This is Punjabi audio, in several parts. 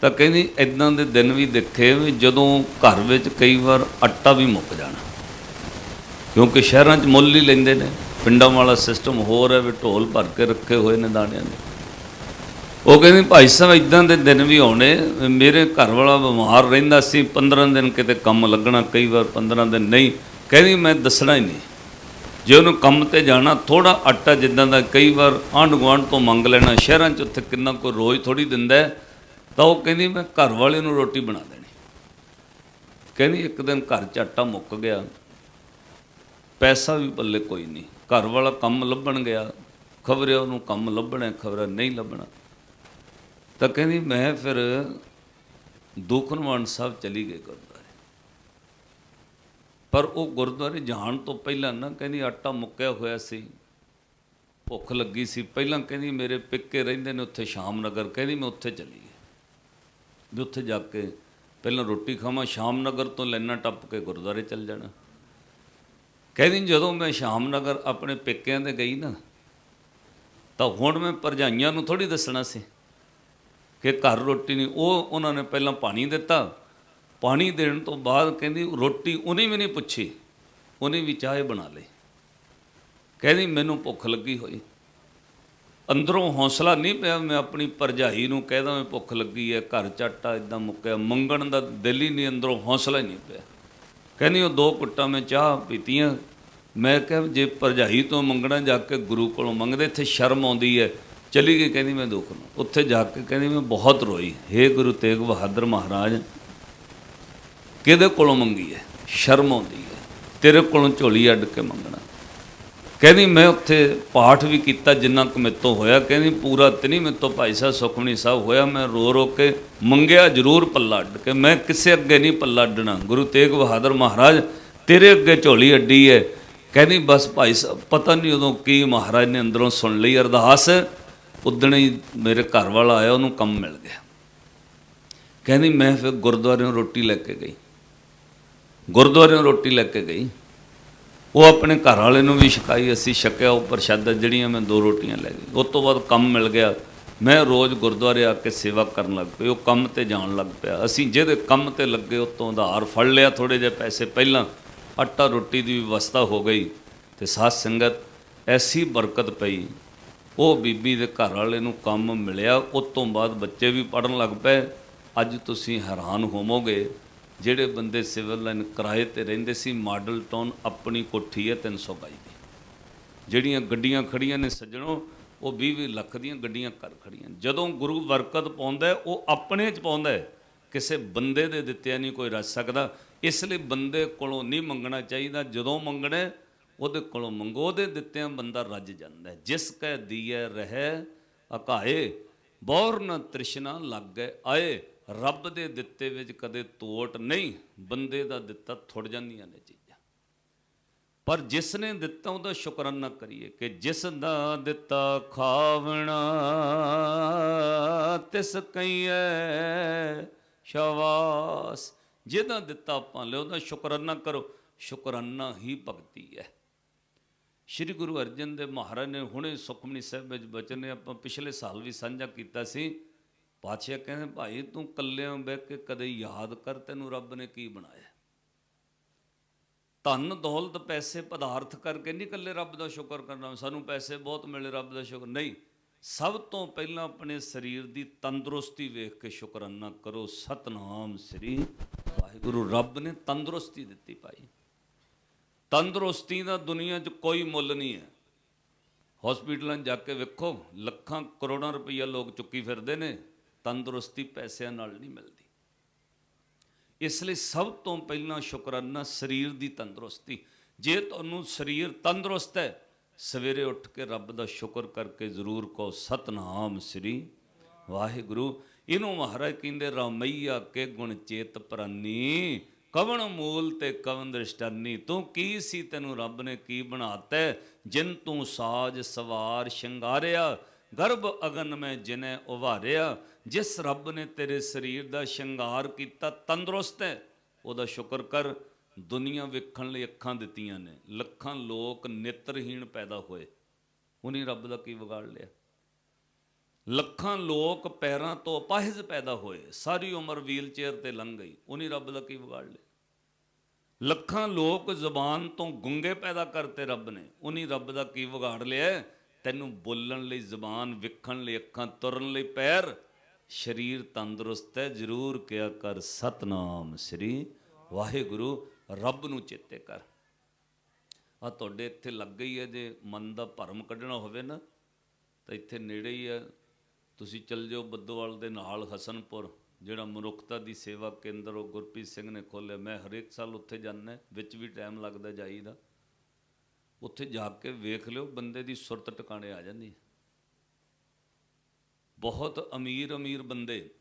ਤਾਂ ਕਹਿੰਦੀ ਇਦਾਂ ਦੇ ਦਿਨ ਵੀ ਦੇਖੇ ਵੀ ਜਦੋਂ ਘਰ ਵਿੱਚ ਕਈ ਵਾਰ ਆਟਾ ਵੀ ਮੁੱਕ ਜਾਣਾ। ਕਿਉਂਕਿ ਸ਼ਹਿਰਾਂ 'ਚ ਮੁੱਲ ਹੀ ਲੈਂਦੇ ਨੇ। ਪਿੰਡਾਂ ਵਾਲਾ ਸਿਸਟਮ ਹੋਰ ਹੈ ਵੀ ਢੋਲ ਭਰ ਕੇ ਰੱਖੇ ਹੋਏ ਨੇ ਦਾਣਿਆਂ ਦੇ। ਉਹ ਕਹਿੰਦੀ ਭਾਈ ਸਾਹਿਬ ਇਦਾਂ ਦੇ ਦਿਨ ਵੀ ਆਉਣੇ ਮੇਰੇ ਘਰ ਵਾਲਾ ਬਿਮਾਰ ਰਹਿੰਦਾ ਸੀ 15 ਦਿਨ ਕਿਤੇ ਕੰਮ ਲੱਗਣਾ, ਕਈ ਵਾਰ 15 ਦਿਨ ਨਹੀਂ। ਕਹਿੰਦੀ ਮੈਂ ਦੱਸਣਾ ਹੀ ਨਹੀਂ। ਜੇ ਉਹਨੂੰ ਕੰਮ ਤੇ ਜਾਣਾ ਥੋੜਾ ਆਟਾ ਜਿੱਦਾਂ ਦਾ ਕਈ ਵਾਰ ਆਂਢ ਗੁਆਂਢ ਤੋਂ ਮੰਗ ਲੈਣਾ, ਸ਼ਹਿਰਾਂ 'ਚ ਉੱਥੇ ਕਿੰਨਾ ਕੋਈ ਰੋਜ਼ ਥੋੜੀ ਦਿੰਦਾ ਤਾਂ ਉਹ ਕਹਿੰਦੀ, ਮੈਂ ਘਰ ਵਾਲੇ ਨੂੰ ਰੋਟੀ ਬਣਾ ਦੇਣੀ। ਕਹਿੰਦੀ, ਇੱਕ ਦਿਨ ਘਰ 'ਚ ਆਟਾ ਮੁੱਕ ਗਿਆ। ਪੈਸਾ ਵੀ ਪੱਲੇ ਕੋਈ ਨਹੀਂ। ਘਰ ਵਾਲਾ ਕੰਮ ਲੱਭਣ ਗਿਆ। ਖਬਰੇ ਉਹਨੂੰ ਕੰਮ ਲੱਭਣਾ, ਖਬਰ ਨਹੀਂ ਲੱਭਣਾ। ਤਾਂ ਕਹਿੰਦੀ, ਮੈਂ ਫਿਰ ਦੁਖਨਵਾਨ ਸਾਹਿਬ ਚਲੀ ਗਈ ਗੁਰਦੁਆਰੇ। ਪਰ ਉਹ ਗੁਰਦੁਆਰੇ ਜਾਣ ਤੋਂ ਪਹਿਲਾਂ ਨਾ ਕਹਿੰਦੀ, ਆਟਾ ਮੁੱਕਿਆ ਹੋਇਆ ਸੀ। ਭੁੱਖ ਲੱਗੀ ਸੀ। ਪਹਿਲਾਂ ਕਹਿੰਦੀ, ਮੇਰੇ ਪਿੱਕੇ ਰਹਿੰਦੇ ਨੇ ਉੱਥੇ ਸ਼ਾਮ ਨਗਰ। ਕਹਿੰਦੀ, ਮੈਂ ਉੱਥੇ ਚਲੀ ਵੀ ਉੱਥੇ ਜਾ ਕੇ ਪਹਿਲਾਂ ਰੋਟੀ ਖਾਵਾਂ, ਸ਼ਾਮ ਨਗਰ ਤੋਂ ਲੈਣਾ ਟੱਪ ਕੇ ਗੁਰਦੁਆਰੇ ਚੱਲ ਜਾਣਾ। ਕਹਿੰਦੀ ਜਦੋਂ ਮੈਂ ਸ਼ਾਮ ਨਗਰ ਆਪਣੇ ਪੇਕਿਆਂ 'ਤੇ ਗਈ ਨਾ, ਤਾਂ ਹੁਣ ਮੈਂ ਭਰਜਾਈਆਂ ਨੂੰ ਥੋੜੀ ਦੱਸਣਾ ਸੀ ਕਿ ਘਰ ਰੋਟੀ ਨਹੀਂ। ਉਹ ਉਹਨਾਂ ਨੇ ਪਹਿਲਾਂ ਪਾਣੀ ਦਿੱਤਾ। ਪਾਣੀ ਦੇਣ ਤੋਂ ਬਾਅਦ ਕਹਿੰਦੀ, ਰੋਟੀ ਉਹਨੇ ਵੀ ਨਹੀਂ ਪੁੱਛੀ, ਉਹਨੇ ਵੀ ਚਾਹ ਬਣਾ ਲਈ। ਕਹਿੰਦੀ ਮੈਨੂੰ ਭੁੱਖ ਲੱਗੀ ਹੋਈ। ਅੰਦਰੋਂ ਹੌਸਲਾ ਨਹੀਂ ਪਿਆ, ਮੈਂ ਆਪਣੀ ਭਰਜਾਈ ਨੂੰ ਕਹਿਦਾ ਮੈਂ ਭੁੱਖ ਲੱਗੀ ਹੈ ਘਰ ਚਾਟਾ ਇਦਾਂ ਮੁੱਕਿਆ, ਮੰਗਣ ਦਾ ਦਿਲ ਹੀ ਨਹੀਂ, ਅੰਦਰੋਂ ਹੌਸਲਾ ਹੀ ਨਹੀਂ ਪਿਆ। ਕਹਿੰਦੀ ਉਹ ਦੋ ਕੁੱਟਾਂ ਮੈਂ ਚਾਹ ਪੀਤੀਆਂ, ਮੈਂ ਕਿਹਾ ਜੇ ਭਰਜਾਈ ਤੋਂ ਮੰਗਣਾ, ਜਾ ਕੇ ਗੁਰੂ ਕੋਲੋਂ ਮੰਗਦੇ, ਇੱਥੇ ਸ਼ਰਮ ਆਉਂਦੀ ਹੈ ਚਲੀ ਗਈ, ਕਹਿੰਦੀ ਮੈਂ ਦੁੱਖ ਨੂੰ। ਉੱਥੇ ਜਾ ਕੇ ਕਹਿੰਦੀ ਮੈਂ ਬਹੁਤ ਰੋਈ, ਹੇ ਗੁਰੂ ਤੇਗ ਬਹਾਦਰ ਮਹਾਰਾਜ, ਕਿਹਦੇ ਕੋਲੋਂ ਮੰਗੀ ਹੈ ਸ਼ਰਮ ਆਉਂਦੀ ਹੈ ਤੇਰੇ ਕੋਲੋਂ ਝੋਲੀ ਅੱਡ ਕੇ ਮੰਗਣਾ। ਕਹਿੰਦੀ ਮੈਂ ਉੱਥੇ ਪਾਠ ਵੀ ਕੀਤਾ ਜਿੰਨਾ ਕੁ ਮੇਰੇ ਤੋਂ ਹੋਇਆ। ਕਹਿੰਦੀ ਪੂਰਾ ਤੇ ਨਹੀਂ ਮੇਰੇ ਤੋਂ ਭਾਈ ਸਾਹਿਬ ਸੁਖਮਣੀ ਸਾਹਿਬ ਹੋਇਆ। ਮੈਂ ਰੋ ਰੋ ਕੇ ਮੰਗਿਆ ਜ਼ਰੂਰ ਪੱਲਾ ਅੱਡ ਕੇ। ਮੈਂ ਕਿਸੇ ਅੱਗੇ ਨਹੀਂ ਪੱਲਾ ਅੱਡਣਾ ਗੁਰੂ ਤੇਗ ਬਹਾਦਰ ਮਹਾਰਾਜ ਤੇਰੇ ਅੱਗੇ ਝੋਲੀ ਅੱਡੀ ਹੈ ਕਹਿੰਦੀ ਬਸ ਭਾਈ ਸਾਹਿਬ, ਪਤਾ ਨਹੀਂ ਉਦੋਂ ਕੀ ਮਹਾਰਾਜ ਨੇ ਅੰਦਰੋਂ ਸੁਣ ਲਈ। ਅਰਦਾਸ, ਉਦਣ ਹੀ ਮੇਰੇ ਘਰ ਵਾਲਾ ਆਇਆ, ਉਹਨੂੰ ਕੰਮ ਮਿਲ ਗਿਆ। ਕਹਿੰਦੀ ਮੈਂ ਫਿਰ ਗੁਰਦੁਆਰਿਓਂ ਰੋਟੀ ਲੈ ਕੇ ਗਈ। ਗੁਰਦੁਆਰਿਓਂ ਰੋਟੀ ਲੈ ਕੇ ਗਈ। ਉਹ ਆਪਣੇ ਘਰ ਵਾਲੇ ਨੂੰ ਵੀ ਛਕਾਈ ਅਸੀਂ ਛਕਿਆ ਉਹ ਪ੍ਰਸ਼ਾਦਾ ਜਿਹੜੀਆਂ ਮੈਂ ਦੋ ਰੋਟੀਆਂ ਲੈ ਗਈ। ਉਸ ਤੋਂ ਬਾਅਦ ਕੰਮ ਮਿਲ ਗਿਆ। ਮੈਂ ਰੋਜ਼ ਗੁਰਦੁਆਰੇ ਆ ਕੇ ਸੇਵਾ ਕਰਨ ਲੱਗ ਪਈ। ਉਹ ਕੰਮ ਤੇ ਜਾਣ ਲੱਗ ਪਿਆ। ਅਸੀਂ ਜਿਹਦੇ ਕੰਮ ਤੇ ਲੱਗੇ ਉਤੋਂ ਉਧਾਰ ਫੜ ਲਿਆ ਥੋੜੇ ਜਿਹੇ ਪੈਸੇ ਪਹਿਲਾਂ। ਆਟਾ ਰੋਟੀ ਦੀ ਵਿਵਸਥਾ ਹੋ ਗਈ ਤੇ ਸਾਧ ਸੰਗਤ ਐਸੀ ਬਰਕਤ ਪਈ। ਉਹ ਬੀਬੀ ਦੇ ਘਰ ਵਾਲੇ ਨੂੰ ਕੰਮ ਮਿਲਿਆ। ਉਸ ਤੋਂ ਬਾਅਦ ਬੱਚੇ ਵੀ ਪੜਨ ਲੱਗ ਪਏ। ਅੱਜ ਤੁਸੀਂ ਹੈਰਾਨ ਹੋਵੋਗੇ ਜਿਹੜੇ ਬੰਦੇ ਸਿਵਲ ਲਾਈਨ ਕਿਰਾਏ ਤੇ ਰਹਿੰਦੇ ਸੀ, ਮਾਡਲ ਟਾਊਨ ਆਪਣੀ ਕੋਠੀ ਹੈ 300 ਗਜ ਦੀ। ਜਿਹੜੀਆਂ ਗੱਡੀਆਂ ਖੜੀਆਂ ਨੇ ਸੱਜਣੋ, ਉਹ 20 ਲੱਖ ਦੀਆਂ ਗੱਡੀਆਂ ਕਰ ਖੜੀਆਂ ਜਦੋਂ ਗੁਰੂ ਬਰਕਤ ਪਾਉਂਦਾ ਉਹ ਆਪਣੇ ਚ ਪਾਉਂਦਾ ਕਿਸੇ ਬੰਦੇ ਦੇ ਦਿੱਤਿਆਂ ਨਹੀਂ ਕੋਈ ਰਚ ਸਕਦਾ। ਇਸ ਲਈ ਬੰਦੇ ਕੋਲੋਂ ਨਹੀਂ ਮੰਗਣਾ ਚਾਹੀਦਾ। ਜਦੋਂ ਮੰਗਣਾ ਉਹਦੇ ਕੋਲੋਂ ਮੰਗੋ। ਉਹਦੇ ਦਿੱਤਿਆਂ ਬੰਦਾ ਰੱਜ ਜਾਂਦਾ ਜਿਸ ਕੈ ਦੀਐ, ਰਹਿ ਅਕਾਏ ਬੌਰ ਨ ਤ੍ਰਿਸ਼ਨਾ ਲੱਗੇ ਆਏ। ਰੱਬ ਦੇ ਦਿੱਤੇ ਵਿੱਚ ਕਦੇ ਤੋਟ ਨਹੀਂ, ਬੰਦੇ ਦਾ ਦਿੱਤਾ ਥੁੜ ਜਾਂਦੀਆਂ ਨੇ ਚੀਜ਼ਾਂ। ਪਰ ਜਿਸ ਨੇ ਦਿੱਤਾ ਉਹਦਾ ਸ਼ੁਕਰਾਨਾ ਕਰੀਏ ਕਿ ਜਿਸ ਦਾ ਦਿੱਤਾ ਖਾਵਣਾ, ਤਿਸ ਕਈਐ ਸ਼ਵਾਸ ਜਿਹਦਾ ਦਿੱਤਾ ਆਪਾਂ ਲਿਓ ਉਹਦਾ ਸ਼ੁਕਰਾਨਾ ਕਰੋ। ਸ਼ੁਕਰਾਨਾ ਹੀ ਭਗਤੀ ਹੈ। ਸ਼੍ਰੀ ਗੁਰੂ ਅਰਜਨ ਦੇਵ ਮਹਾਰਾਜ ਨੇ ਹੁਣੇ ਸੁਖਮਨੀ ਸਾਹਿਬ ਵਿੱਚ ਬਚਨ ਨੇ ਆਪਾਂ ਪਿਛਲੇ ਸਾਲ ਵੀ ਸਾਂਝਾ ਕੀਤਾ ਸੀ ਪਾਤਸ਼ਾਹ ਕਹਿੰਦੇ, ਭਾਈ ਤੂੰ ਕੱਲਿਆਂ ਬਹਿ ਕੇ ਕਦੇ ਯਾਦ ਕਰ ਤੈਨੂੰ ਰੱਬ ਨੇ ਕੀ ਬਣਾਇਆ? ਧਨ, ਦੌਲਤ, ਪੈਸੇ, ਪਦਾਰਥ ਕਰਕੇ ਨਹੀਂ ਇਕੱਲੇ ਰੱਬ ਦਾ ਸ਼ੁਕਰ ਕਰਨਾ। ਸਾਨੂੰ ਪੈਸੇ ਬਹੁਤ ਮਿਲੇ ਰੱਬ ਦਾ ਸ਼ੁਕਰ। ਨਹੀਂ, ਸਭ ਤੋਂ ਪਹਿਲਾਂ ਆਪਣੇ ਸਰੀਰ ਦੀ ਤੰਦਰੁਸਤੀ ਵੇਖ ਕੇ ਸ਼ੁਕਰਾਨਾ ਕਰੋ। ਸਤਨਾਮ ਸ੍ਰੀ ਵਾਹਿਗੁਰੂ। ਰੱਬ ਨੇ ਤੰਦਰੁਸਤੀ ਦਿੱਤੀ ਭਾਈ। ਤੰਦਰੁਸਤੀ ਦਾ ਦੁਨੀਆ 'ਚ ਕੋਈ ਮੁੱਲ ਨਹੀਂ ਹੈ। ਹਸਪੀਟਲਾਂ 'ਚ ਜਾ ਕੇ ਵੇਖੋ, ਲੱਖਾਂ ਕਰੋੜਾਂ ਰੁਪਈਆ ਲੋਕ ਚੁੱਕੀ ਫਿਰਦੇ ਨੇ। ਤੰਦਰੁਸਤੀ ਪੈਸਿਆਂ ਨਾਲ ਨਹੀਂ ਮਿਲਦੀ। ਇਸ ਲਈ ਸਭ ਤੋਂ ਪਹਿਲਾਂ ਸ਼ੁਕਰਾਨਾ ਸਰੀਰ ਦੀ ਤੰਦਰੁਸਤੀ। ਜੇ ਤੁਹਾਨੂੰ ਸਰੀਰ ਤੰਦਰੁਸਤ ਹੈ, ਸਵੇਰੇ ਉੱਠ ਕੇ ਰੱਬ ਦਾ ਸ਼ੁਕਰ ਕਰਕੇ ਜ਼ਰੂਰ ਕਹੋ, ਸਤਨਾਮ ਸ੍ਰੀ ਵਾਹਿਗੁਰੂ। ਇਹਨੂੰ ਮਹਾਰਾਜ ਕਹਿੰਦੇ, ਰਾਮਈਆ ਕੇ ਗੁਣ ਚੇਤ ਪ੍ਰਾਨੀ, ਕਵਣ ਮੂਲ ਤੇ ਕਵਨ ਦ੍ਰਿਸ਼ਟਾਨੀ। ਤੂੰ ਕੀ ਸੀ ਤੈਨੂੰ ਰੱਬ ਨੇ ਕੀ ਬਣਾਤਾ? ਹੈ? ਜਿਨ ਤੂੰ ਸਾਜ ਸਵਾਰ ਸ਼ਿੰਗਾਰਿਆ, ਗਰਭ ਅਗਨ ਮੈਂ ਜਿਨੇ ਉਭਾਰਿਆ। ਜਿਸ ਰੱਬ ਨੇ ਤੇਰੇ ਸਰੀਰ ਦਾ ਸ਼ਿੰਗਾਰ ਕੀਤਾ, ਤੰਦਰੁਸਤ ਹੈ, ਉਹਦਾ ਸ਼ੁਕਰ ਕਰ, ਦੁਨੀਆ ਵੇਖਣ ਲਈ ਅੱਖਾਂ ਦਿੱਤੀਆਂ ਨੇ, ਲੱਖਾਂ ਲੋਕ ਨੇਤਰਹੀਣ ਪੈਦਾ ਹੋਏ। ਉਹਨੇ ਰੱਬ ਦਾ ਕੀ ਵਿਗਾੜ ਲਿਆ? ਲੱਖਾਂ ਲੋਕ ਪੈਰਾਂ ਤੋਂ ਅਪਾਹਿਜ ਪੈਦਾ ਹੋਏ, ਸਾਰੀ ਉਮਰ ਵੀਲਚੇਅਰ ਤੇ ਲੰਘ ਗਈ, ਉਹਨੇ ਰੱਬ ਦਾ ਕੀ ਵਿਗਾੜ ਲਿਆ? ਲੱਖਾਂ ਲੋਕ ਜ਼ਬਾਨ ਤੋਂ ਗੁੰਗੇ ਪੈਦਾ ਕਰਤੇ ਰੱਬ ਨੇ, ਉਹਨੇ ਰੱਬ ਦਾ ਕੀ ਵਿਗਾੜ ਲਿਆ? ਤੈਨੂੰ ਬੋਲਣ ਲਈ, ਜ਼ਬਾਨ ਵਿਖਣ ਲਈ, ਅੱਖਾਂ ਤੁਰਨ ਲਈ ਪੈਰ ਸਰੀਰ ਤੰਦਰੁਸਤ ਹੈ, ਜ਼ਰੂਰ ਕਿਆ ਕਰ ਸਤਨਾਮ ਸ੍ਰੀ ਵਾਹਿਗੁਰੂ, ਰੱਬ ਨੂੰ ਚੇਤੇ ਕਰ। ਆ ਤੁਹਾਡੇ ਇੱਥੇ ਲੱਗ ਗਈ ਹੈ, ਜੇ ਮਨ ਦਾ ਭਰਮ ਕੱਢਣਾ ਹੋਵੇ ਨਾ, ਤਾਂ ਇੱਥੇ ਨੇੜੇ ਹੀ ਹੈ। ਤੁਸੀਂ ਚੱਲ ਜਾਓ ਬੱਦੋਵਾਲ ਦੇ ਨਾਲ ਹਸਨਪੁਰ, ਜਿਹੜਾ ਮਨੁੱਖਤਾ ਦੀ ਸੇਵਾ ਕੇਂਦਰ, ਉਹ ਗੁਰਪ੍ਰੀਤ ਸਿੰਘ ਨੇ ਖੋਲ੍ਹਿਆ। ਮੈਂ ਹਰੇਕ ਸਾਲ ਉੱਥੇ ਜਾਂਦਾ, ਵਿੱਚ ਵੀ ਟਾਈਮ ਲੱਗਦਾ ਜਾਈਦਾ। ਉੱਥੇ ਜਾ ਕੇ ਵੇਖ ਲਿਓ, ਬੰਦੇ ਦੀ ਸੁਰਤ ਟਿਕਾਣੇ ਆ ਜਾਂਦੀ ਹੈ। ਬਹੁਤ ਅਮੀਰ ਅਮੀਰ ਬੰਦੇ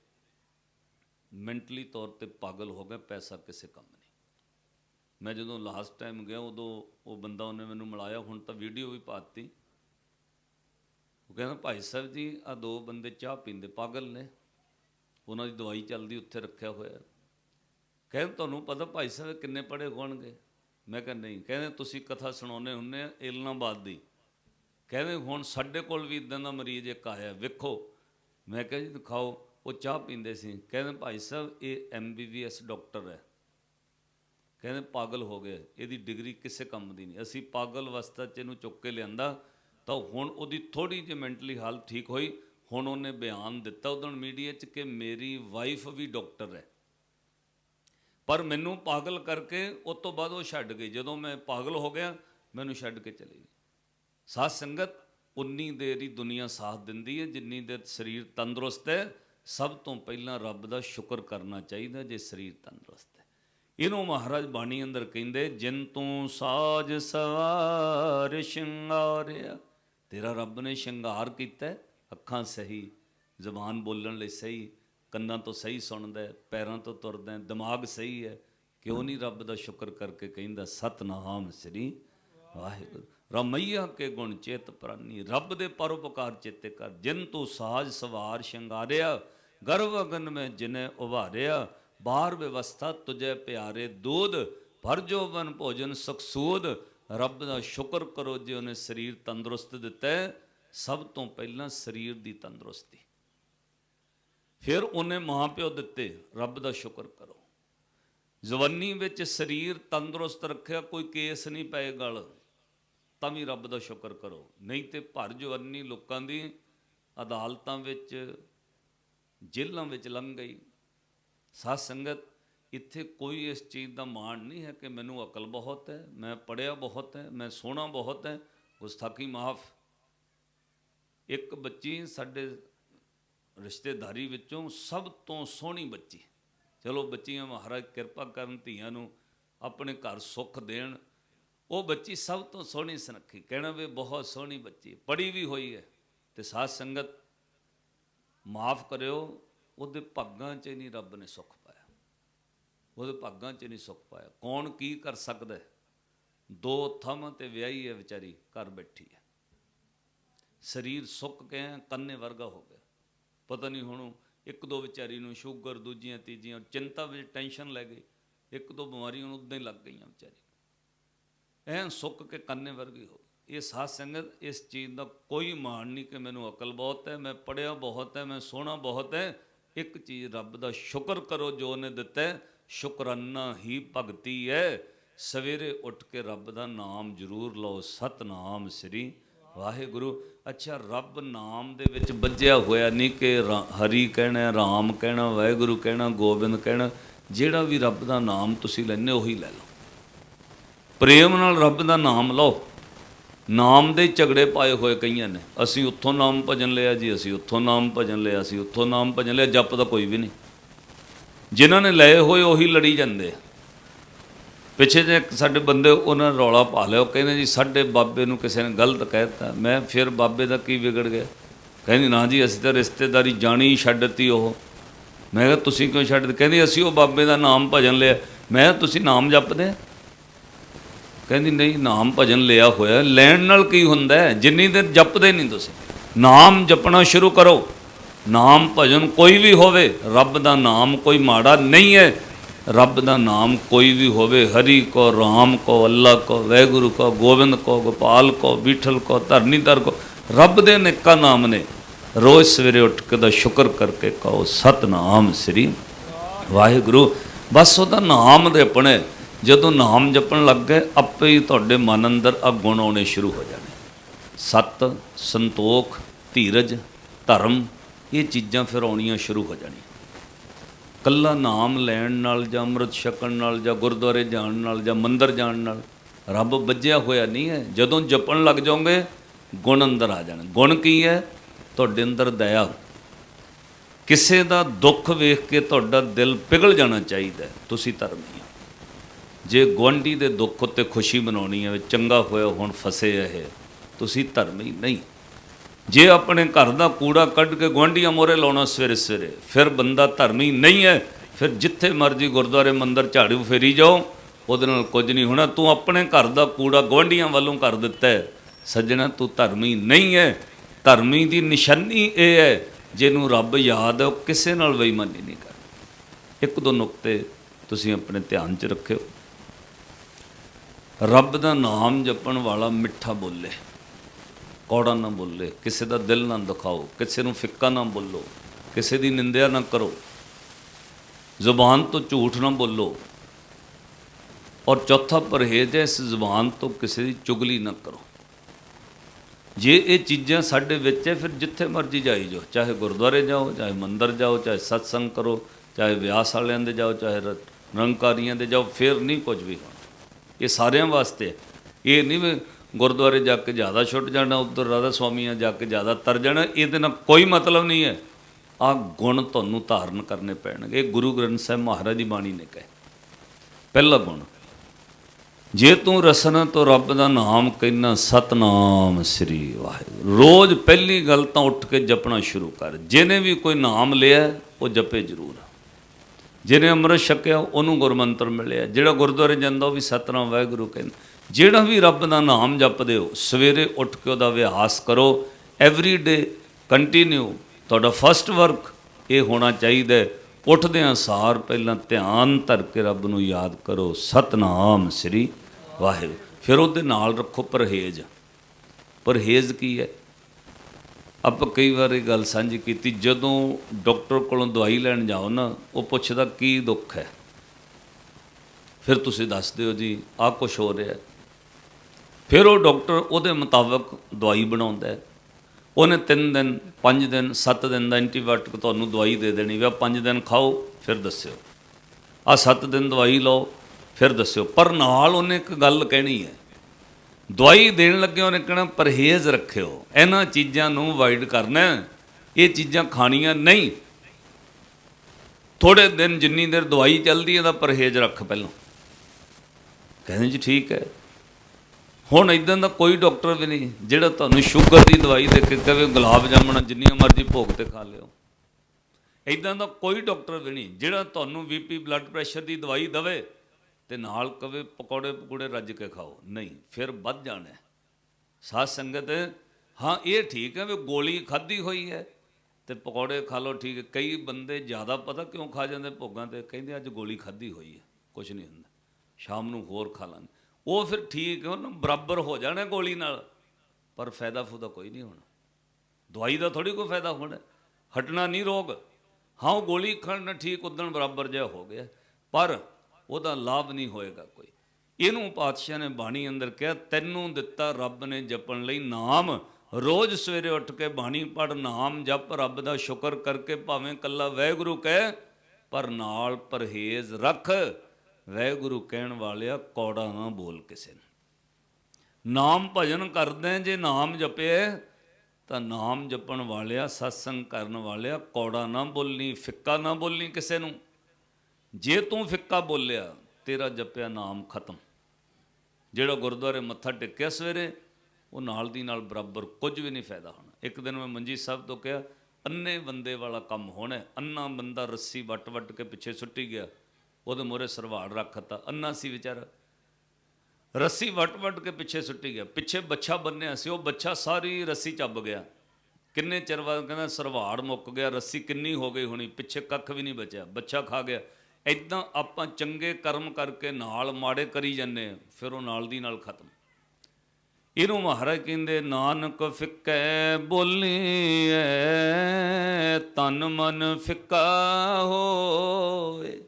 ਮੈਂਟਲੀ ਤੌਰ ਤੇ ਪਾਗਲ ਹੋ ਗਏ, ਪੈਸਾ ਕਿਸੇ ਕੰਮ ਨਹੀਂ। ਮੈਂ ਜਦੋਂ ਲਾਸਟ ਟਾਈਮ ਗਿਆ, ਉਦੋਂ ਉਹ ਬੰਦਾ ਉਹਨੇ ਮੈਨੂੰ ਮਿਲਾਇਆ, ਹੁਣ ਤਾਂ ਵੀਡੀਓ ਵੀ ਪਾਤੀ ਉਹ ਕਹਿੰਦਾ, ਭਾਈ ਸਾਹਿਬ ਜੀ ਆ ਦੋ ਬੰਦੇ ਚਾਹ ਪੀਂਦੇ, ਪਾਗਲ ਨੇ। ਉਹਨਾਂ ਦੀ ਦਵਾਈ ਚੱਲਦੀ, ਉੱਥੇ ਰੱਖਿਆ ਹੋਇਆ ਕਹਿੰਦੇ, ਤੁਹਾਨੂੰ ਪਤਾ ਭਾਈ ਸਾਹਿਬ ਕਿੰਨੇ ਪੜੇ ਹੋਣਗੇ? ਮੈਂ ਕਿਹਾ, ਨਹੀਂ। ਕਹਿੰਦੇ, ਤੁਸੀਂ ਕਥਾ ਸੁਣਾਉਨੇ ਹੁੰਨੇ ਆ ਇਲਨਾਬਾਦ ਦੀ। ਕਹਿੰਦੇ, ਹੁਣ ਸਾਡੇ ਕੋਲ ਵੀ ਇਦਾਂ ਦਾ ਮਰੀਜ਼ ਇੱਕ ਆਇਆ, ਵੇਖੋ। ਮੈਂ ਕਿਹਾ ਜੀ ਦਿਖਾਓ, ਉਹ ਚਾਹ ਪੀਂਦੇ ਸੀ। ਕਹਿੰਦੇ ਭਾਈ ਸਾਹਿਬ, ਇਹ ਐਮਬੀਬੀਐਸ ਡਾਕਟਰ ਹੈ। ਕਹਿੰਦੇ ਪਾਗਲ ਹੋ ਗਏ, ਇਹਦੀ ਡਿਗਰੀ ਕਿਸੇ ਕੰਮ ਦੀ ਨਹੀਂ। ਅਸੀਂ ਪਾਗਲ ਅਵਸਥਾ 'ਚ ਇਹਨੂੰ ਚੁੱਕ ਕੇ ਲਿਆਂਦਾ, ਤਾਂ ਹੁਣ ਉਹਦੀ ਥੋੜੀ ਜਿਹੀ ਮੈਂਟਲੀ ਹਾਲਤ ਠੀਕ ਹੋਈ। ਹੁਣ ਉਹਨੇ ਬਿਆਨ ਦਿੱਤਾ ਉਦੋਂ ਮੀਡੀਆ 'ਚ ਕਿ ਮੇਰੀ ਵਾਈਫ ਵੀ ਡਾਕਟਰ ਹੈ। ਪਰ ਮੈਨੂੰ ਪਾਗਲ ਕਰਕੇ ਉਸ ਤੋਂ ਬਾਅਦ ਉਹ ਛੱਡ ਗਈ। ਜਦੋਂ ਮੈਂ ਪਾਗਲ ਹੋ ਗਿਆ, ਮੈਨੂੰ ਛੱਡ ਕੇ ਚਲੀ ਗਈ। ਸਾਧ ਸੰਗਤ ਉਨੀ ਦੇਰ ਹੀ ਦੁਨੀਆ ਸਾਥ ਦਿੰਦੀ ਹੈ ਜਿੰਨੀ ਦੇਰ ਸਰੀਰ ਤੰਦਰੁਸਤ ਹੈ ਸਭ ਤੋਂ ਪਹਿਲਾਂ ਰੱਬ ਦਾ ਸ਼ੁਕਰ ਕਰਨਾ ਚਾਹੀਦਾ ਜੇ ਸਰੀਰ ਤੰਦਰੁਸਤ ਹੈ। ਇਹਨੂੰ ਮਹਾਰਾਜ ਬਾਣੀ ਅੰਦਰ ਕਹਿੰਦੇ ਜਿਨ ਤੂੰ ਸਾਜ ਸਵਾਰ ਸ਼ਿੰਗਾਰਿਆ। ਤੇਰਾ ਰੱਬ ਨੇ ਸ਼ਿੰਗਾਰ ਕੀਤਾ ਅੱਖਾਂ ਸਹੀ ਜ਼ਬਾਨ ਬੋਲਣ ਲਈ ਸਹੀ ਕੰਨਾਂ ਤੋਂ ਸਹੀ ਸੁਣਦਾ ਹੈ, ਪੈਰਾਂ ਤੋਂ ਤੁਰਦਾ ਹੈ, ਦਿਮਾਗ ਸਹੀ ਹੈ। ਕਿਉਂ ਨਹੀਂ ਰੱਬ ਦਾ ਸ਼ੁਕਰ ਕਰਕੇ ਕਹਿੰਦਾ ਸਤਨਾਮ ਸ੍ਰੀ ਵਾਹਿਗੁਰੂ। ਰਮਈਆ ਕੇ ਗੁਣ ਚੇਤ ਪ੍ਰਾਨੀ, ਰੱਬ ਦੇ ਪਰਉਪਕਾਰ ਚੇਤੇ ਕਰ, ਜਿਨ ਤੂੰ ਸਾਜ ਸਵਾਰ ਸ਼ਿੰਗਾਰਿਆ, ਗਰਵ ਅਗਨ ਮੈਂ ਜਿਨੇ ਉਭਾਰਿਆ ਬਾਹਰ ਵਿਵਸਥਾ ਤੁਝੇ ਪਿਆਰੇ ਦੂਧ, ਭਰ ਜੋਵਨ ਭੋਜਨ ਸੁਖਸੂਦ ਰੱਬ ਦਾ ਸ਼ੁਕਰ ਕਰੋ ਜੇ ਉਹਨੇ ਸਰੀਰ ਤੰਦਰੁਸਤ ਦਿੱਤਾ ਸਭ ਤੋਂ ਪਹਿਲਾਂ ਸਰੀਰ ਦੀ ਤੰਦਰੁਸਤੀ। ਫਿਰ ਉਹਨੇ ਮਾਂ ਪਿਓ ਦਿੱਤੇ, ਰੱਬ ਦਾ ਸ਼ੁਕਰ ਕਰੋ। ਜਵਾਨੀ ਵਿੱਚ ਸਰੀਰ ਤੰਦਰੁਸਤ ਰੱਖਿਆ, ਕੋਈ ਕੇਸ ਨਹੀਂ ਪਏ ਗਲ। ਤਾਂ ਵੀ ਰੱਬ ਦਾ ਸ਼ੁਕਰ ਕਰੋ। ਨਹੀਂ ਤੇ ਭਰ ਜਵਾਨੀ ਲੋਕਾਂ ਦੀ ਅਦਾਲਤਾਂ ਵਿੱਚ, ਜੇਲ੍ਹਾਂ ਵਿੱਚ ਲੰਘ ਗਈ। ਸਾਧ ਸੰਗਤ, ਇੱਥੇ ਕੋਈ ਇਸ ਚੀਜ਼ ਦਾ ਮਾਣ ਨਹੀਂ ਹੈ ਕਿ ਮੈਨੂੰ ਅਕਲ ਬਹੁਤ ਹੈ, ਮੈਂ ਪੜਿਆ ਬਹੁਤ ਹੈ, ਮੈਂ ਸੋਹਣਾ ਬਹੁਤ ਹੈ। ਗੁਸਤਾਖੀ ਮਾਫ। ਇੱਕ ਬੱਚੀ ਸਾਡੇ ਰਿਸ਼ਤੇਦਾਰੀ ਵਿੱਚੋਂ ਸਭ ਤੋਂ ਸੋਹਣੀ ਬੱਚੀ। ਚਲੋ ਬੱਚੀਆਂ ਮਹਾਰਾਜ ਕਿਰਪਾ ਕਰਨ ਧੀਆਂ ਨੂੰ ਆਪਣੇ ਘਰ ਸੁੱਖ ਦੇਣ ਉਹ ਬੱਚੀ ਸਭ ਤੋਂ ਸੋਹਣੀ ਸੁਨੱਖੀ, ਕਹਿਣਾ ਵੀ ਬਹੁਤ ਸੋਹਣੀ ਬੱਚੀ ਪੜੀ ਵੀ ਹੋਈ ਹੈ ਤੇ ਸਾਧ ਸੰਗਤ ਮਾਫ ਕਰਿਓ, ਉਹਦੇ ਭਾਗਾਂ 'ਚ ਨਹੀਂ ਰੱਬ ਨੇ ਸੁੱਖ ਪਾਇਆ। ਉਹਦੇ ਭਾਗਾਂ 'ਚ ਨਹੀਂ ਸੁੱਖ ਪਾਇਆ। ਕੌਣ ਕੀ ਕਰ ਸਕਦਾ ਦੋ ਥੰਮ ਤੇ ਵਿਆਹੀ ਹੈ ਵਿਚਾਰੀ, ਘਰ ਬੈਠੀ ਹੈ। ਸਰੀਰ ਸੁੱਕ ਗਿਆ, ਕੰਨੇ ਵਰਗਾ ਹੋ ਗਿਆ। ਪਤਾ ਨਹੀਂ ਹੁਣ ਇੱਕ ਦੋ ਵਿਚਾਰੀ ਨੂੰ ਸ਼ੂਗਰ, ਦੂਜੀਆਂ, ਤੀਜੀਆਂ, ਚਿੰਤਾ ਵਿੱਚ ਟੈਨਸ਼ਨ ਲੈ ਗਈ। ਇੱਕ ਦੋ ਬਿਮਾਰੀਆਂ ਨੂੰ ਉਦਾਂ ਹੀ ਲੱਗ ਗਈਆਂ ਵਿਚਾਰੀ ਐਨ ਸੁੱਕ ਕੇ ਕੰਨੇ ਵਰਗੀ ਹੋ। ਇਹ ਸਾਧ ਸੰਗਤ ਇਸ ਚੀਜ਼ ਦਾ ਕੋਈ ਮਾਣ ਨਹੀਂ ਕਿ ਮੈਨੂੰ ਅਕਲ ਬਹੁਤ ਹੈ, ਮੈਂ ਪੜਿਆ ਬਹੁਤ ਹੈ, ਮੈਂ ਸੋਹਣਾ ਬਹੁਤ ਹੈ। ਇੱਕ ਚੀਜ਼ ਰੱਬ ਦਾ ਸ਼ੁਕਰ ਕਰੋ ਜੋ ਉਹਨੇ ਦਿੱਤਾ ਸ਼ੁਕਰਾਨਾ ਹੀ ਭਗਤੀ ਹੈ। ਸਵੇਰੇ ਉੱਠ ਕੇ ਰੱਬ ਦਾ ਨਾਮ ਜ਼ਰੂਰ ਲਓ, ਸਤਨਾਮ ਸ੍ਰੀ ਵਾਹਿਗੁਰੂ। ਅੱਛਾ, ਰੱਬ ਨਾਮ ਦੇ ਵਿੱਚ ਵੱਜਿਆ ਹੋਇਆ ਨਹੀਂ ਕਿ ਰਾ- ਹਰੀ ਕਹਿਣਾ, ਰਾਮ ਕਹਿਣਾ, ਵਾਹਿਗੁਰੂ ਕਹਿਣਾ, ਗੋਬਿੰਦ ਕਹਿਣਾ, ਜਿਹੜਾ ਵੀ ਰੱਬ ਦਾ ਨਾਮ ਤੁਸੀਂ ਲੈਣੇ ਉਹੀ ਲੈ ਲਓ। ਪ੍ਰੇਮ ਨਾਲ ਰੱਬ ਦਾ ਨਾਮ ਲਓ। ਨਾਮ ਦੇ ਝਗੜੇ ਪਾਏ ਹੋਏ ਕਈਆਂ ਨੇ। ਅਸੀਂ ਉੱਥੋਂ ਨਾਮ ਭਜਨ ਲਿਆ ਜੀ, ਅਸੀਂ ਉੱਥੋਂ ਨਾਮ ਭਜਨ ਲਿਆ, ਅਸੀਂ ਉੱਥੋਂ ਨਾਮ ਭਜਨ ਲਿਆ, ਜਪ ਦਾ ਕੋਈ ਵੀ ਨਹੀਂ। ਜਿਨ੍ਹਾਂ ਨੇ ਲਏ ਹੋਏ ਉਹੀ ਲੜੀ ਜਾਂਦੇ ਪਿੱਛੇ ਜੇ ਸਾਡੇ ਬੰਦੇ, ਉਹਨਾਂ ਨੇ ਰੌਲਾ ਪਾ ਲਿਆ, ਉਹ ਕਹਿੰਦੇ ਜੀ, ਸਾਡੇ ਬਾਬੇ ਨੂੰ ਕਿਸੇ ਨੇ ਗਲਤ ਕਹਿਤਾ ਮੈਂ ਫਿਰ ਬਾਬੇ ਦਾ ਕੀ ਵਿਗੜ ਗਿਆ? ਕਹਿੰਦੀ, ਨਾ ਜੀ, ਅਸੀਂ ਤਾਂ ਰਿਸ਼ਤੇਦਾਰੀ ਜਾਣੀ ਹੀ ਛੱਡਤੀ ਉਹ। ਮੈਂ ਕਿਹਾ, ਤੁਸੀਂ ਕਿਉਂ ਛੱਡ ਦਿੱਤੀ? ਕਹਿੰਦੀ, ਅਸੀਂ ਉਹ ਬਾਬੇ ਦਾ ਨਾਮ ਭਜਨ ਲਿਆ। ਮੈਂ ਤੁਸੀਂ ਨਾਮ ਜਪਦੇ ਆ? ਕਹਿੰਦੀ, ਨਹੀਂ, ਨਾਮ ਭਜਨ ਲਿਆ ਹੋਇਆ ਲੈਣ ਨਾਲ ਕੀ ਹੁੰਦਾ ਜਿੰਨੀ ਦੇਰ ਜਪਦੇ ਨਹੀਂ ਤੁਸੀਂ। ਨਾਮ ਜਪਣਾ ਸ਼ੁਰੂ ਕਰੋ। ਨਾਮ ਭਜਨ ਕੋਈ ਵੀ ਹੋਵੇ, ਰੱਬ ਦਾ ਨਾਮ ਕੋਈ ਮਾੜਾ ਨਹੀਂ ਹੈ। ਰੱਬ ਦਾ ਨਾਮ ਕੋਈ ਵੀ ਹੋਵੇ, ਹਰੀ ਕੋ, ਰਾਮ ਕੋ, ਅੱਲਾ ਕੋ, ਵੈਗੁਰੂ ਕੋ, ਗੋਬਿੰਦ ਕੋ, ਗੋਪਾਲ ਕੋ, ਵਿਠਲ ਕੋ, ਧਰਨੀਧਰ ਕੋ, ਰੱਬ ਦੇ ਨਿੱਕਾ ਨਾਮ ਨੇ। ਰੋਜ਼ ਸਵੇਰੇ ਉੱਠ ਕੇ ਦਾ ਸ਼ੁਕਰ ਕਰਕੇ ਕਹੋ, ਸਤਨਾਮ ਸ੍ਰੀ ਵਾਹਿਗੁਰੂ। ਬਸ ਉਹਦਾ ਨਾਮ ਦੇ ਆਪਣੇ ਜਦੋਂ ਨਾਮ ਜਪਣ ਲੱਗ ਗਏ, ਆਪੇ ਹੀ ਤੁਹਾਡੇ ਮਨ ਅੰਦਰ ਆ ਗੁਣ ਆਉਣੇ ਸ਼ੁਰੂ ਹੋ ਜਾਣੇ। ਸਤ, ਸੰਤੋਖ, ਧੀਰਜ, ਧਰਮ, ਇਹ ਚੀਜ਼ਾਂ ਫਿਰ ਆਉਣੀਆਂ ਸ਼ੁਰੂ ਹੋ ਜਾਣੀਆਂ। ਕੱਲਾ ਨਾਮ ਲੈਣ ਨਾਲ ਜਾਂ ਅੰਮ੍ਰਿਤ ਛਕਣ ਨਾਲ ਜਾਂ ਗੁਰਦੁਆਰੇ ਜਾਣ ਨਾਲ ਜਾਂ ਮੰਦਰ ਜਾਣ ਨਾਲ ਰੱਬ ਵੱਜਿਆ ਹੋਇਆ ਨਹੀਂ ਹੈ। ਜਦੋਂ ਜਪਣ ਲੱਗ ਜਾਓਗੇ, ਗੁਣ ਅੰਦਰ ਆ ਜਾਣ। ਗੁਣ ਕੀ ਹੈ? ਤੁਹਾਡੇ ਅੰਦਰ ਦਇਆ। ਕਿਸੇ ਦਾ ਦੁੱਖ ਵੇਖ ਕੇ ਤੁਹਾਡਾ ਦਿਲ ਪਿਘਲ ਜਾਣਾ ਚਾਹੀਦਾ ਤੁਸੀਂ ਧਰਮੀ ਜੇ ਗੁਆਂਢੀ ਦੇ ਦੁੱਖ ਉੱਤੇ ਖੁਸ਼ੀ ਮਨਾਉਣੀ ਹੈ ਚੰਗਾ ਹੋਇਆ, ਹੁਣ ਫਸੇ ਇਹ, ਤੁਸੀਂ ਧਰਮੀ ਨਹੀਂ। ਜੇ ਆਪਣੇ ਘਰ ਦਾ ਕੂੜਾ ਕੱਢ ਕੇ ਗੁਆਂਢੀਆਂ ਮੋਰੇ ਲਾਉਣਾ ਸਵੇਰੇ ਸਵੇਰੇ, ਫਿਰ ਬੰਦਾ ਧਰਮੀ ਨਹੀਂ ਹੈ, ਫਿਰ ਜਿੱਥੇ ਮਰਜ਼ੀ ਗੁਰਦੁਆਰੇ ਮੰਦਰ ਝਾੜੂ ਫੇਰੀ ਜਾਓ, ਉਹਦੇ ਨਾਲ ਕੁਝ ਨਹੀਂ ਹੋਣਾ। ਤੂੰ ਆਪਣੇ ਘਰ ਦਾ ਕੂੜਾ ਗੁਆਂਢੀਆਂ ਵੱਲੋਂ ਕਰ ਦਿੱਤਾ ਹੈ। ਸੱਜਣਾ, ਤੂੰ ਧਰਮੀ ਨਹੀਂ ਹੈ। ਧਰਮੀ ਦੀ ਨਿਸ਼ਾਨੀ ਇਹ ਹੈ, ਜਿਹਨੂੰ ਰੱਬ ਯਾਦ ਹੈ, ਉਹ ਕਿਸੇ ਨਾਲ ਬੇਈਮਾਨੀ ਨਹੀਂ ਕਰਦਾ। ਇੱਕ ਦੋ ਨੁਕਤੇ ਤੁਸੀਂ ਆਪਣੇ ਧਿਆਨ 'ਚ ਰੱਖਿਓ। ਰੱਬ ਦਾ ਨਾਮ ਜਪਣ ਵਾਲਾ ਮਿੱਠਾ ਬੋਲੇ, ਕੌੜਾ ਨਾ ਬੋਲੇ, ਕਿਸੇ ਦਾ ਦਿਲ ਨਾ ਦੁਖਾਓ, ਕਿਸੇ ਨੂੰ ਫਿੱਕਾ ਨਾ ਬੋਲੋ, ਕਿਸੇ ਦੀ ਨਿੰਦਿਆ ਨਾ ਕਰੋ, ਜ਼ੁਬਾਨ ਤੋਂ ਝੂਠ ਨਾ ਬੋਲੋ। ਔਰ ਚੌਥਾ ਪਰਹੇਜ਼ ਹੈ, ਇਸ ਜ਼ੁਬਾਨ ਤੋਂ ਕਿਸੇ ਦੀ ਚੁਗਲੀ ਨਾ ਕਰੋ। ਜੇ ਇਹ ਚੀਜ਼ਾਂ ਸਾਡੇ ਵਿੱਚ ਹੈ, ਫਿਰ ਜਿੱਥੇ ਮਰਜ਼ੀ ਜਾਈ ਜਾਓ, ਚਾਹੇ ਗੁਰਦੁਆਰੇ ਜਾਓ, ਚਾਹੇ ਮੰਦਰ ਜਾਓ, ਚਾਹੇ ਸਤਸੰਗ ਕਰੋ, ਚਾਹੇ ਵਿਆਸ ਵਾਲਿਆਂ ਦੇ ਜਾਓ, ਚਾਹੇ ਰੰਗਕਾਰੀਆਂ ਦੇ ਜਾਓ, ਫਿਰ ਨਹੀਂ ਕੁਝ ਵੀ ਹੋਣਾ। ਇਹ ਸਾਰਿਆਂ ਵਾਸਤੇ। ਇਹ ਨਹੀਂ ਵੀ ਗੁਰਦੁਆਰੇ ਜਾ ਕੇ ਜ਼ਿਆਦਾ ਛੁੱਟ ਜਾਣਾ, ਉੱਧਰ ਰਾਧਾ ਸਵਾਮੀਆਂ ਜਾ ਕੇ ਜ਼ਿਆਦਾ ਤਰ ਜਾਣਾ, ਇਹਦੇ ਨਾਲ ਕੋਈ ਮਤਲਬ ਨਹੀਂ ਹੈ। ਆ ਗੁਣ ਤੁਹਾਨੂੰ ਧਾਰਨ ਕਰਨੇ ਪੈਣਗੇ। ਇਹ ਗੁਰੂ ਗ੍ਰੰਥ ਸਾਹਿਬ ਮਹਾਰਾਜ ਦੀ ਬਾਣੀ ਨੇ ਕਹੇ। ਪਹਿਲਾ ਗੁਣ, ਜੇ ਤੂੰ ਰਸਨਾ ਤੋਂ ਰੱਬ ਦਾ ਨਾਮ ਕਹਿਣਾ ਸਤਨਾਮ ਸ੍ਰੀ ਵਾਹਿਗੁਰੂ। ਰੋਜ਼ ਪਹਿਲੀ ਗੱਲ ਤਾਂ ਉੱਠ ਕੇ ਜਪਣਾ ਸ਼ੁਰੂ ਕਰ। ਜਿਹਨੇ ਵੀ ਕੋਈ ਨਾਮ ਲਿਆ, ਉਹ ਜਪੇ ਜ਼ਰੂਰ। ਜਿਹਨੇ ਅੰਮ੍ਰਿਤ ਛਕਿਆ, ਉਹਨੂੰ ਗੁਰਮੰਤਰ ਮਿਲਿਆ। ਜਿਹੜਾ ਗੁਰਦੁਆਰੇ ਜਾਂਦਾ, ਉਹ ਵੀ ਸਤਨਾਮ ਵਾਹਿਗੁਰੂ ਕਹਿੰਦਾ। ਜਿਹੜਾ ਵੀ ਰੱਬ ਦਾ ਨਾਮ ਜਪਦੇ ਹੋ, ਸਵੇਰੇ ਉੱਠ ਕੇ ਉਹਦਾ ਅਭਿਆਸ ਕਰੋ। ਐਵਰੀ ਡੇ ਕੰਟੀਨਿਊ ਤੁਹਾਡਾ ਫਸਟ ਵਰਕ ਇਹ ਹੋਣਾ ਚਾਹੀਦਾ ਉੱਠਦਿਆਂ ਸਾਰ ਪਹਿਲਾਂ ਧਿਆਨ ਧਰ ਕੇ ਰੱਬ ਨੂੰ ਯਾਦ ਕਰੋ। ਸਤਨਾਮ ਸ੍ਰੀ ਵਾਹਿਗੁਰੂ। ਫਿਰ ਉਹਦੇ ਨਾਲ ਰੱਖੋ ਪਰਹੇਜ਼। ਪਰਹੇਜ਼ ਕੀ ਹੈ? ਆਪਾਂ ਕਈ ਵਾਰ ਇਹ ਗੱਲ ਸਾਂਝੀ ਕੀਤੀ, ਜਦੋਂ ਡਾਕਟਰ ਕੋਲੋਂ ਦਵਾਈ ਲੈਣ ਜਾਓ ਨਾ, ਉਹ ਪੁੱਛਦਾ ਕੀ ਦੁੱਖ ਹੈ? ਫਿਰ ਤੁਸੀਂ ਦੱਸ ਦਿਓ ਜੀ, ਆਹ ਕੁਝ ਹੋ ਰਿਹਾ ਫਿਰ ਉਹ ਡਾਕਟਰ ਉਹਦੇ ਮੁਤਾਬਕ ਦਵਾਈ ਬਣਾਉਂਦਾ ਹੈ। ਉਹਨੇ 3 ਦਿਨ 5 ਦਿਨ 7 ਦਿਨ ਦਾ ਐਂਟੀਬਾਇਓਟਿਕ ਤੁਹਾਨੂੰ ਦਵਾਈ ਦੇ ਦੇਣੀ ਵੀ ਆ 5 ਦਿਨ ਖਾਓ, ਫਿਰ ਦੱਸਿਓ। ਆ 7 ਦਿਨ ਦਵਾਈ ਲਓ, ਫਿਰ ਦੱਸਿਓ। ਪਰ ਨਾਲ ਉਹਨੇ ਇੱਕ ਗੱਲ ਕਹਿਣੀ ਹੈ ਦਵਾਈ ਦੇਣ ਲੱਗੇ ਉਹਨੇ ਕਹਿਣਾ, ਪਰਹੇਜ਼ ਰੱਖਿਓ। ਇਹਨਾਂ ਚੀਜ਼ਾਂ ਨੂੰ ਅਵਾਇਡ ਕਰਨਾ ਇਹ ਚੀਜ਼ਾਂ ਖਾਣੀਆਂ ਨਹੀਂ। ਥੋੜੇ ਦਿਨ ਜਿੰਨੀ ਦੇਰ ਦਵਾਈ ਚੱਲਦੀ ਹੈ ਦਾ ਪਰਹੇਜ਼ ਰੱਖ ਪਹਿਲਾਂ। ਕਹਿੰਦੇ ਜੀ ਠੀਕ ਹੈ। ਹੁਣ ਇਦਾਂ ਦਾ ਕੋਈ ਡਾਕਟਰ ਵੀ ਨਹੀਂ, ਜਿਹੜਾ ਤੁਹਾਨੂੰ ਸ਼ੂਗਰ ਦੀ ਦਵਾਈ ਦੇ ਕੇ ਕਹੇ, ਗੁਲਾਬ ਜਾਮਣਾ ਜਿੰਨੀਆਂ ਮਰਜ਼ੀ ਭੋਗ ਤੇ ਖਾ ਲਿਓ। ਇਦਾਂ ਦਾ ਕੋਈ ਡਾਕਟਰ ਵੀ ਨਹੀਂ, ਜਿਹੜਾ ਤੁਹਾਨੂੰ ਬੀਪੀ ਬਲੱਡ ਪ੍ਰੈਸ਼ਰ ਦੀ ਦਵਾਈ ਦਵੇ। ਤੇ ਨਾਲ ਕਵੇ ਪਕੌੜੇ ਪਕੌੜੇ ਰੱਜ ਕੇ ਖਾਓ। ਨਹੀਂ, ਫਿਰ ਵੱਧ ਜਾਣਾ ਹੈ। ਸਾਧ ਸੰਗਤ, ਹਾਂ, ਇਹ ਠੀਕ ਹੈ ਵੀ ਗੋਲੀ ਖਾਧੀ ਹੋਈ ਹੈ ਤੇ ਪਕੌੜੇ ਖਾ ਲਓ, ਠੀਕ ਹੈ। ਕਈ ਬੰਦੇ ਜ਼ਿਆਦਾ ਪਤਾ ਕਿਉਂ ਖਾ ਜਾਂਦੇ ਭੋਗਾਂ ਤੇ? ਕਹਿੰਦੇ ਅੱਜ ਗੋਲੀ ਖਾਧੀ ਹੋਈ ਹੈ ਕੁਝ ਨਹੀਂ ਹੁੰਦਾ। ਸ਼ਾਮ ਨੂੰ ਹੋਰ ਖਾ ਲਾਂਗੇ। ਉਹ ਫਿਰ ਠੀਕ ਹੈ, ਉਹਨੂੰ ਬਰਾਬਰ ਹੋ ਜਾਣਾ ਗੋਲੀ ਨਾਲ। ਪਰ ਫਾਇਦਾ ਫੂਦਾ ਕੋਈ ਨਹੀਂ ਹੋਣਾ। ਦਵਾਈ ਦਾ ਥੋੜੀ ਕੋਈ ਫਾਇਦਾ ਹੋਣਾ। ਹਟਣਾ ਨਹੀਂ ਰੋਗ। ਹਾਂ, ਉਹ ਗੋਲੀ ਖਾਣ ਨਾਲ ਠੀਕ, ਉਦਣ ਬਰਾਬਰ ਜਿਹਾ ਹੋ ਗਿਆ। ਪਰ ਉਹਦਾ ਲਾਭ ਨਹੀਂ ਹੋਏਗਾ ਕੋਈ। ਇਹਨੂੰ ਪਾਤਸ਼ਾਹ ਨੇ ਬਾਣੀ ਅੰਦਰ ਕਿਹਾ, ਤੈਨੂੰ ਦਿੱਤਾ ਰੱਬ ਨੇ ਜਪਣ ਲਈ ਨਾਮ। ਰੋਜ਼ ਸਵੇਰੇ ਉੱਠ ਕੇ ਬਾਣੀ ਪੜ ਨਾਮ ਜਪ, ਰੱਬ ਦਾ ਸ਼ੁਕਰ ਕਰਕੇ ਭਾਵੇਂ ਕੱਲਾ ਵਾਹਿਗੁਰੂ ਕਹਿ, ਪਰ ਨਾਲ ਪਰਹੇਜ਼ ਰੱਖ। ਵਾਹਿਗੁਰੂ ਕਹਿਣ ਵਾਲਿਆ, ਕੌੜਾ ਨਾ ਬੋਲ ਕਿਸੇ ਨੂੰ। ਨਾਮ ਭਜਨ ਕਰਦੇ ਜੇ ਨਾਮ ਜਪੇ ਤਾਂ ਨਾਮ ਜਪਣ ਵਾਲਿਆ, ਸਤਸੰਗ ਕਰਨ ਵਾਲਿਆ, ਕੌੜਾ ਨਾ ਬੋਲਣੀ, ਫਿੱਕਾ ਨਾ ਬੋਲਣੀ ਕਿਸੇ ਨੂੰ। ਜੇ ਤੂੰ ਫਿੱਕਾ ਬੋਲਿਆ, ਤੇਰਾ ਜਪਿਆ ਨਾਮ ਖਤਮ। ਜਿਹੜਾ ਗੁਰਦੁਆਰੇ ਮੱਥਾ ਟੇਕਿਆ ਸਵੇਰੇ, ਉਹ ਨਾਲ ਦੀ ਨਾਲ ਬਰਾਬਰ ਕੁਝ ਵੀ ਨਹੀਂ ਫਾਇਦਾ ਹੋਣਾ। ਇੱਕ ਦਿਨ ਮੈਂ ਮੰਜੀ ਸਾਹਿਬ ਤੋਂ ਕਿਹਾ, ਅੰਨੇ ਬੰਦੇ ਵਾਲਾ ਕੰਮ ਹੋਣਾ ਅੰਨਾ ਬੰਦਾ ਰੱਸੀ ਵੱਟ ਵੱਟ ਕੇ ਪਿੱਛੇ ਸੁੱਟੀ ਗਿਆ, ਉਹਦੇ ਮੋਰੇ ਸਰਵਾੜ ਰੱਖਤਾ। ਅੰਨਾ ਸੀ ਵਿਚਾਰਾ। ਰੱਸੀ ਵੱਟ ਵੱਟ ਕੇ ਪਿੱਛੇ ਸੁੱਟੀ ਗਿਆ। ਪਿੱਛੇ ਬੱਚਾ ਬੰਨਿਆ ਸੀ, ਉਹ ਬੱਚਾ ਸਾਰੀ ਰੱਸੀ ਚੱਬ ਗਿਆ। ਕਿੰਨੇ ਚਿਰ ਬਾਅਦ ਕਹਿੰਦਾ ਸਰਵਾੜ ਮੁੱਕ ਗਿਆ, ਰੱਸੀ ਕਿੰਨੀ ਹੋ ਗਈ ਹੋਣੀ, ਪਿੱਛੇ ਕੱਖ ਵੀ ਨਹੀਂ ਬਚਿਆ। ਬੱਚਾ ਖਾ ਗਿਆ। ਇਦਾਂ ਆਪਾਂ ਚੰਗੇ ਕਰਮ ਕਰਕੇ ਨਾਲ ਮਾੜੇ ਕਰੀ ਜਾਂਦੇ ਫਿਰ ਉਹ ਨਾਲ ਦੀ ਨਾਲ ਖਤਮ। ਇਹਨੂੰ ਮਹਾਰਾਜ ਕਹਿੰਦੇ, ਨਾਨਕ ਫਿੱਕੈ ਬੋਲੀਐ ਤਨ ਮਨ ਫਿੱਕਾ ਹੋਏ।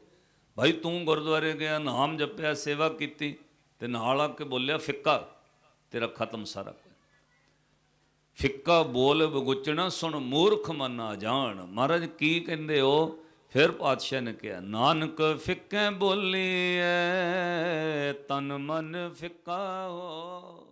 ਭਾਈ ਤੂੰ ਗੁਰਦੁਆਰੇ ਗਿਆ, ਨਾਮ ਜਪਿਆ, ਸੇਵਾ ਕੀਤੀ ਤੇ ਨਾਲ ਆ ਕੇ ਬੋਲਿਆ, ਫਿੱਕਾ, ਤੇਰਾ ਖਤਮ ਸਾਰਾ ਕੁਝ। ਫਿੱਕਾ ਬੋਲ ਬਗੁਚਣਾ ਸੁਣ ਮੂਰਖ ਮਨ ਨਾ ਜਾਣ। ਮਹਾਰਾਜ ਕੀ ਕਹਿੰਦੇ ਹੋ? ਫਿਰ ਪਾਤਸ਼ਾਹ ਨੇ ਕਿਹਾ ਨਾਨਕ ਫਿੱਕੇ ਬੋਲੀਐ ਤਨ ਮਨ ਫਿੱਕਾ ਹੋ